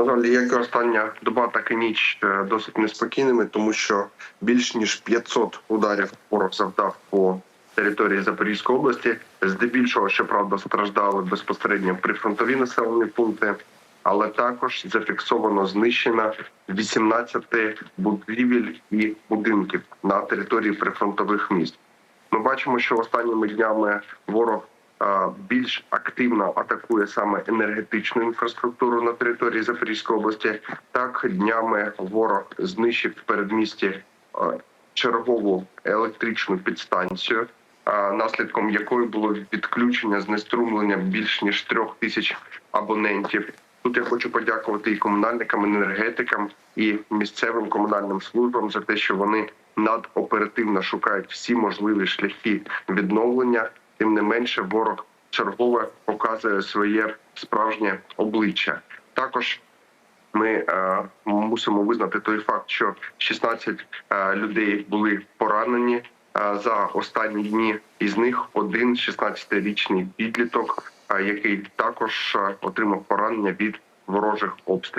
На жаль, як і остання доба, так і ніч е, досить неспокійними, тому що більш ніж 500 ударів ворог завдав по території Запорізької області. Здебільшого, щоправда, страждали безпосередньо прифронтові населені пункти, але також зафіксовано знищено 18 будівель і будинків на території прифронтових міст. Ми бачимо, що останніми днями ворог більш активно атакує саме енергетичну інфраструктуру на території Запорізької області. Так днями ворог знищив в передмісті чергову електричну підстанцію, наслідком якої було відключення знеструмлення більш ніж трьох тисяч абонентів. Тут я хочу подякувати і комунальникам, і енергетикам, і місцевим комунальним службам за те, що вони надоперативно шукають всі можливі шляхи відновлення. Тим не менше, ворог чергове показує своє справжнє обличчя. Також ми е, мусимо визнати той факт, що 16 е, людей були поранені е, за останні дні. Із них один 16-річний підліток, е, який також е, отримав поранення від ворожих обстрілів.